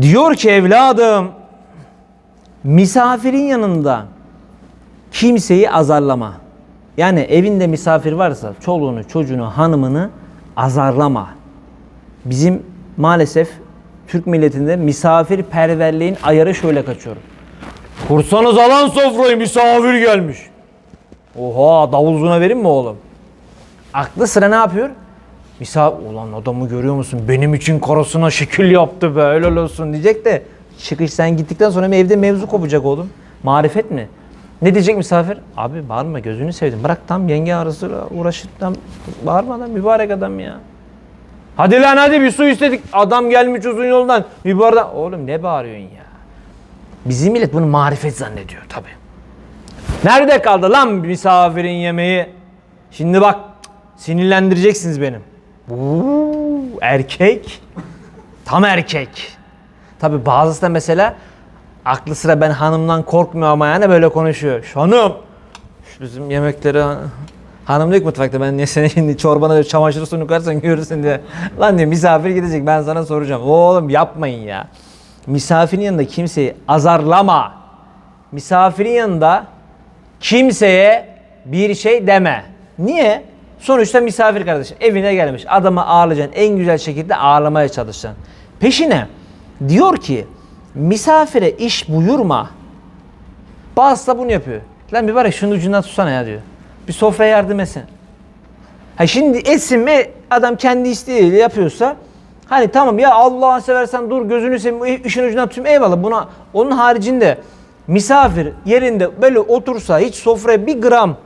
Diyor ki evladım misafirin yanında kimseyi azarlama. Yani evinde misafir varsa çoluğunu, çocuğunu, hanımını azarlama. Bizim maalesef Türk milletinde misafirperverliğin ayarı şöyle kaçıyor. Kursanız alan sofrayı misafir gelmiş. Oha davul zurna vereyim mi oğlum? Aklı sıra ne yapıyor? Misafir, ulan adamı görüyor musun? Benim için karısına şekil yaptı be helal olsun diyecek de çıkış sen gittikten sonra evde mevzu kopacak oğlum. Marifet mi? Ne diyecek misafir? Abi bağırma gözünü sevdim. Bırak tam yenge arası uğraşır tam bağırma lan mübarek adam ya. Hadi lan hadi bir su istedik. Adam gelmiş uzun yoldan. Bardak. Oğlum ne bağırıyorsun ya? Bizim millet bunu marifet zannediyor tabi. Nerede kaldı lan misafirin yemeği? Şimdi bak sinirlendireceksiniz benim. Uuu, erkek. Tam erkek. Tabi bazısı da mesela aklı sıra ben hanımdan korkmuyor ama yani böyle konuşuyor. Şu hanım şu bizim yemekleri hanım diyor ki mutfakta ben niye seni şimdi çorbana diyor, çamaşır suyunu koyarsan görürsün diye. Lan diyor misafir gidecek ben sana soracağım. Oğlum yapmayın ya. Misafirin yanında kimseyi azarlama. Misafirin yanında kimseye bir şey deme. Niye? Sonuçta misafir kardeşim evine gelmiş. Adamı ağırlayacaksın. En güzel şekilde ağırlamaya çalışacaksın. Peşine diyor ki misafire iş buyurma. Bazısı da bunu yapıyor. Lan bir ya şunun ucundan tutsana ya diyor. Bir sofraya yardım etsin. Ha şimdi etsin mi adam kendi isteğiyle yapıyorsa hani tamam ya Allah'ını seversen dur gözünü seveyim işin ucundan tutayım eyvallah buna onun haricinde misafir yerinde böyle otursa hiç sofraya bir gram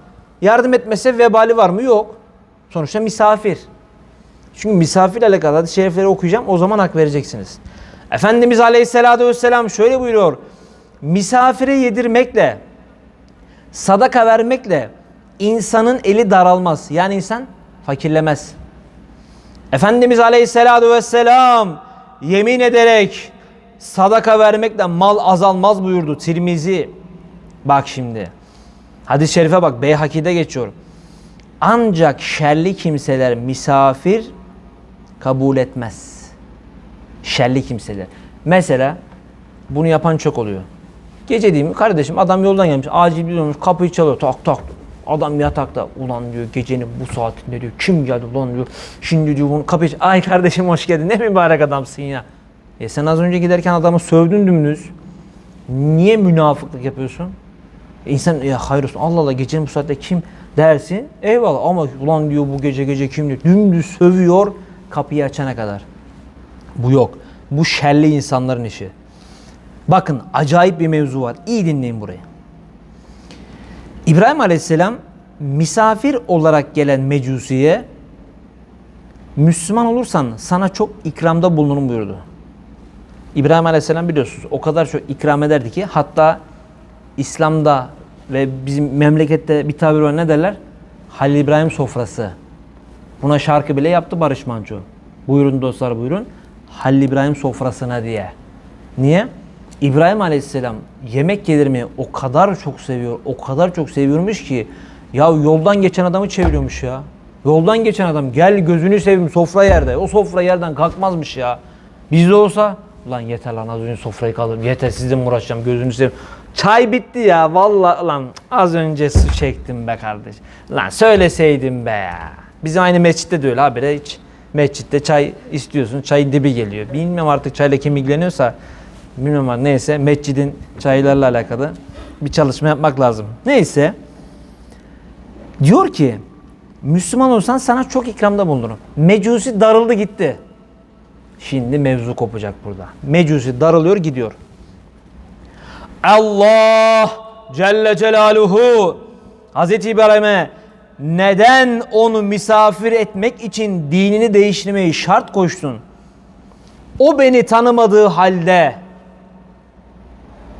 yardım etmese vebali var mı? Yok. Sonuçta misafir. Çünkü misafirle alakalı hadis-i şerifleri okuyacağım o zaman hak vereceksiniz. Efendimiz Aleyhisselatü Vesselam şöyle buyuruyor. Misafire yedirmekle, sadaka vermekle insanın eli daralmaz. Yani insan fakirlemez. Efendimiz Aleyhisselatü Vesselam yemin ederek sadaka vermekle mal azalmaz buyurdu. Tirmizi. Bak şimdi. Hadis-i şerife bak. Beyhaki'de geçiyor. Ancak şerli kimseler misafir kabul etmez. Şerli kimseler. Mesela bunu yapan çok oluyor. Gece değil mi? Kardeşim adam yoldan gelmiş. Acil bir olmuş. Kapıyı çalıyor. Tak tak. Adam yatakta. Ulan diyor gecenin bu saatinde diyor. Kim geldi ulan diyor. Şimdi diyor bunu kapıyı Ay kardeşim hoş geldin. Ne mübarek adamsın ya. E sen az önce giderken adamı sövdün dümdüz. Niye münafıklık yapıyorsun? E İnsan ya hayır olsun Allah Allah gecenin bu saatte kim dersin. Eyvallah ama ulan diyor bu gece gece kim diyor. Dümdüz sövüyor kapıyı açana kadar. Bu yok. Bu şerli insanların işi. Bakın acayip bir mevzu var. İyi dinleyin burayı. İbrahim Aleyhisselam misafir olarak gelen mecusiye Müslüman olursan sana çok ikramda bulunurum buyurdu. İbrahim Aleyhisselam biliyorsunuz o kadar çok ikram ederdi ki hatta İslam'da ve bizim memlekette bir tabir var ne derler? Halil İbrahim sofrası. Buna şarkı bile yaptı Barış Manço. Buyurun dostlar buyurun. Halil İbrahim sofrasına diye. Niye? İbrahim Aleyhisselam yemek yedirmeyi o kadar çok seviyor, o kadar çok seviyormuş ki ya yoldan geçen adamı çeviriyormuş ya. Yoldan geçen adam gel gözünü seveyim sofra yerde. O sofra yerden kalkmazmış ya. Bizde olsa lan yeter lan az önce sofrayı kaldırdım. Yeter sizden mi uğraşacağım gözünü seveyim. Çay bitti ya vallahi lan az önce su çektim be kardeş. Lan söyleseydim be ya. Bizim aynı mescitte de öyle abi hiç. Mescitte çay istiyorsun çayın dibi geliyor. Bilmiyorum artık çayla kim ilgileniyorsa bilmiyorum ama neyse mescidin çaylarla alakalı bir çalışma yapmak lazım. Neyse diyor ki Müslüman olsan sana çok ikramda bulunurum. Mecusi darıldı gitti. Şimdi mevzu kopacak burada. Mecusi darılıyor gidiyor. Allah Celle Celaluhu Hazreti İbrahim'e neden onu misafir etmek için dinini değiştirmeyi şart koştun? O beni tanımadığı halde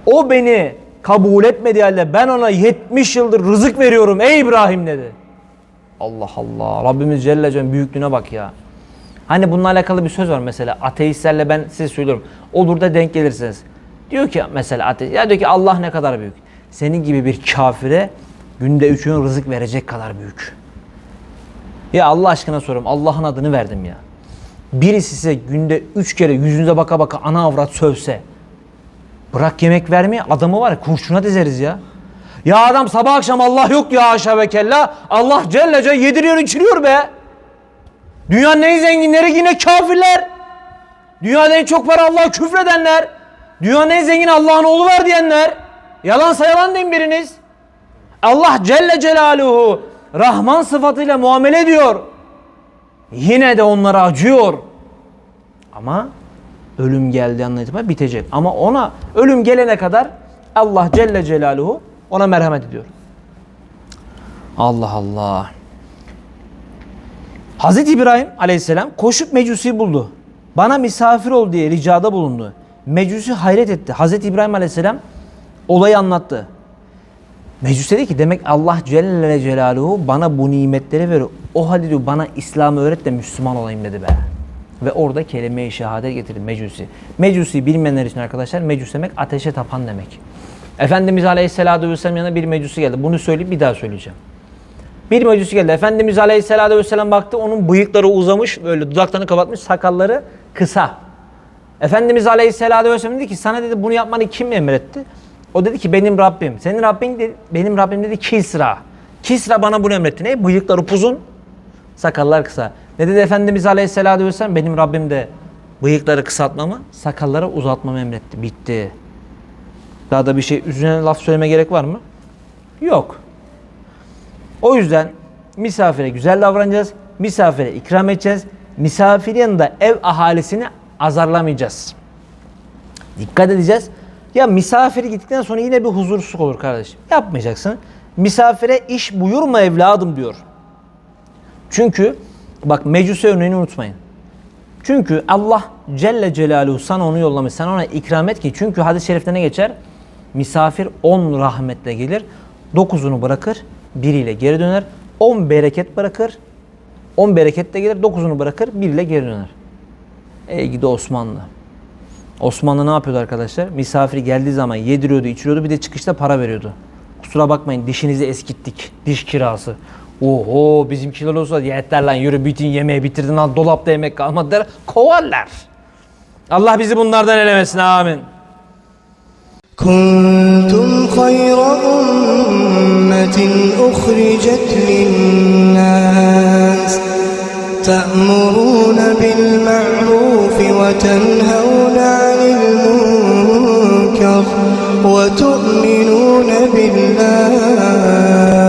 o beni kabul etmediği halde ben ona 70 yıldır rızık veriyorum ey İbrahim dedi. Allah Allah. Rabbimiz Celle Celle büyüklüğüne bak ya. Hani bununla alakalı bir söz var mesela. Ateistlerle ben size söylüyorum. Olur da denk gelirsiniz. Diyor ki mesela ateist. Ya diyor ki Allah ne kadar büyük. Senin gibi bir kafire günde üç öğün rızık verecek kadar büyük. Ya Allah aşkına soruyorum. Allah'ın adını verdim ya. birisi size günde üç kere yüzünüze baka baka ana avrat sövse bırak yemek vermeyi adamı var ya kurşuna dizeriz ya. Ya adam sabah akşam Allah yok ya aşağı ve kella. Allah Celle Celle yediriyor içiriyor be. Dünyanın en zenginleri yine kafirler. Dünyada en çok para Allah'a küfredenler. Dünyanın en zengin Allah'ın oğlu var diyenler. Yalansa yalan deyin biriniz. Allah Celle Celaluhu Rahman sıfatıyla muamele ediyor. Yine de onlara acıyor. Ama ölüm geldiği andan itibaren bitecek. Ama ona ölüm gelene kadar Allah Celle Celaluhu ona merhamet ediyor. Allah Allah. Hazreti İbrahim aleyhisselam koşup Mecusi'yi buldu. Bana misafir ol diye ricada bulundu. Mecusi hayret etti. Hazreti İbrahim aleyhisselam olayı anlattı. Mecusi dedi ki demek Allah Celle Celaluhu bana bu nimetleri veriyor. O halde diyor bana İslam'ı öğret de Müslüman olayım dedi be. Ve orada kelime-i şehadet getirdi Mecusi. Mecusi bilmeyenler için arkadaşlar Mecus demek ateşe tapan demek. Efendimiz Aleyhisselatü Vesselam yanına bir Mecusi geldi. Bunu söyleyip bir daha söyleyeceğim. Bir mecusi geldi. Efendimiz Aleyhisselatü Vesselam baktı. Onun bıyıkları uzamış. Böyle dudaklarını kapatmış. Sakalları kısa. Efendimiz Aleyhisselatü Vesselam dedi ki sana dedi bunu yapmanı kim emretti? O dedi ki benim Rabbim. Senin Rabbin dedi, benim Rabbim dedi Kisra. Kisra bana bunu emretti. Ne? Bıyıkları upuzun. Sakallar kısa. Ne dedi Efendimiz Aleyhisselatü Vesselam? Benim Rabbim de bıyıkları kısaltmamı, sakalları uzatmamı emretti. Bitti. Daha da bir şey üzerine laf söyleme gerek var mı? Yok. O yüzden misafire güzel davranacağız. Misafire ikram edeceğiz. Misafir yanında ev ahalisini azarlamayacağız. Dikkat edeceğiz. Ya misafiri gittikten sonra yine bir huzursuzluk olur kardeşim. Yapmayacaksın. Misafire iş buyurma evladım diyor. Çünkü bak mecusi örneğini unutmayın. Çünkü Allah Celle Celaluhu sana onu yollamış. Sen ona ikram et ki. Çünkü hadis-i şerifte ne geçer? Misafir 10 rahmetle gelir. 9'unu bırakır. Biriyle geri döner. 10 bereket bırakır. 10 bereketle gelir. 9'unu bırakır. Biriyle geri döner. Ey gidi Osmanlı. Osmanlı ne yapıyordu arkadaşlar? Misafir geldiği zaman yediriyordu, içiriyordu. Bir de çıkışta para veriyordu. Kusura bakmayın dişinizi eskittik. Diş kirası. Oho bizimkiler olsa yeter lan yürü bütün yemeği bitirdin al dolapta yemek kalmadı der. Kovarlar. Allah bizi bunlardan elemesin amin. كنتم خير أمة أخرجت للناس تأمرون بالمعروف وتنهون عن المنكر وتؤمنون بالله.